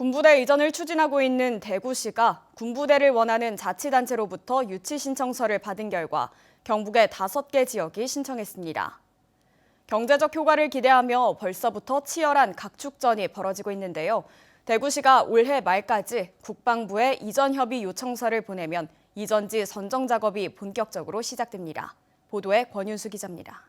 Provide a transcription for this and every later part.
군부대 이전을 추진하고 있는 대구시가 군부대를 원하는 자치단체로부터 유치 신청서를 받은 결과 경북의 다섯 개 지역이 신청했습니다. 경제적 효과를 기대하며 벌써부터 치열한 각축전이 벌어지고 있는데요. 대구시가 올해 말까지 국방부에 이전 협의 요청서를 보내면 이전지 선정 작업이 본격적으로 시작됩니다. 보도에 권윤수 기자입니다.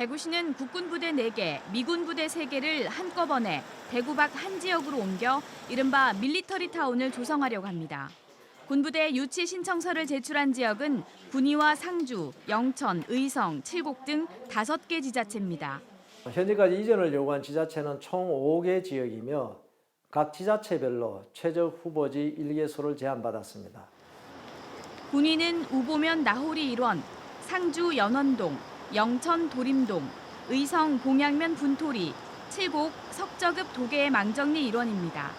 대구시는 국군 부대 4개, 미군 부대 3개를 한꺼번에 대구 밖 한 지역으로 옮겨 이른바 밀리터리 타운을 조성하려고 합니다. 군부대 유치 신청서를 제출한 지역은 군위와 상주, 영천, 의성, 칠곡 등 5개 지자체입니다. 현재까지 이전을 요구한 지자체는 총 5개 지역이며 각 지자체별로 최적 후보지 1개소를 제안받았습니다. 군위는 우보면 나홀이 일원, 상주 연원동, 영천 도림동, 의성 봉양면 분토리, 칠곡 석저급 도계의 망정리 일원입니다.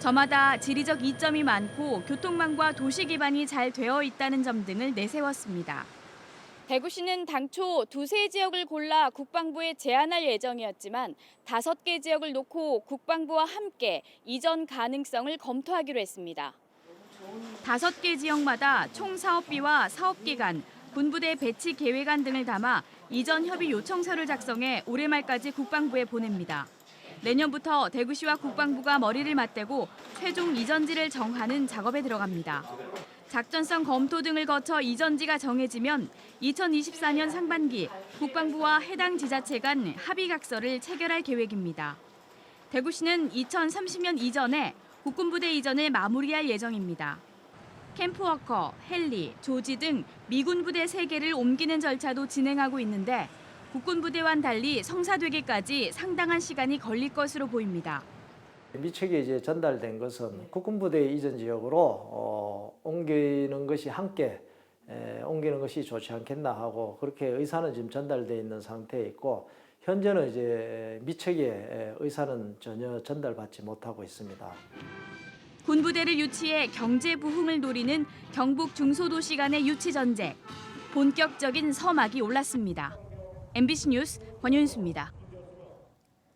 저마다 지리적 이점이 많고 교통망과 도시 기반이 잘 되어 있다는 점 등을 내세웠습니다. 대구시는 당초 두세 지역을 골라 국방부에 제안할 예정이었지만 다섯 개 지역을 놓고 국방부와 함께 이전 가능성을 검토하기로 했습니다. 다섯 개 지역마다 총 사업비와 사업기간, 군부대 배치 계획안 등을 담아 이전 협의 요청서를 작성해 올해 말까지 국방부에 보냅니다. 내년부터 대구시와 국방부가 머리를 맞대고 최종 이전지를 정하는 작업에 들어갑니다. 작전성 검토 등을 거쳐 이전지가 정해지면 2024년 상반기 국방부와 해당 지자체 간 합의각서를 체결할 계획입니다. 대구시는 2030년 이전에 국군부대 이전을 마무리할 예정입니다. 캠프워커, 헬리, 조지 등 미군 부대 3개를 옮기는 절차도 진행하고 있는데 국군 부대와는 달리 성사되기까지 상당한 시간이 걸릴 것으로 보입니다. 미책에 이제 전달된 것은 국군 부대 이전 지역으로 어, 옮기는 것이 함께 에, 옮기는 것이 좋지 않겠나 하고 그렇게 의사는 지금 전달돼 있는 상태에 있고 현재는 이제 미책의 의사는 전혀 전달받지 못하고 있습니다. 군부대를 유치해 경제 부흥을 노리는 경북 중소도시 간의 유치 전쟁. 본격적인 서막이 올랐습니다. MBC 뉴스 권윤수입니다.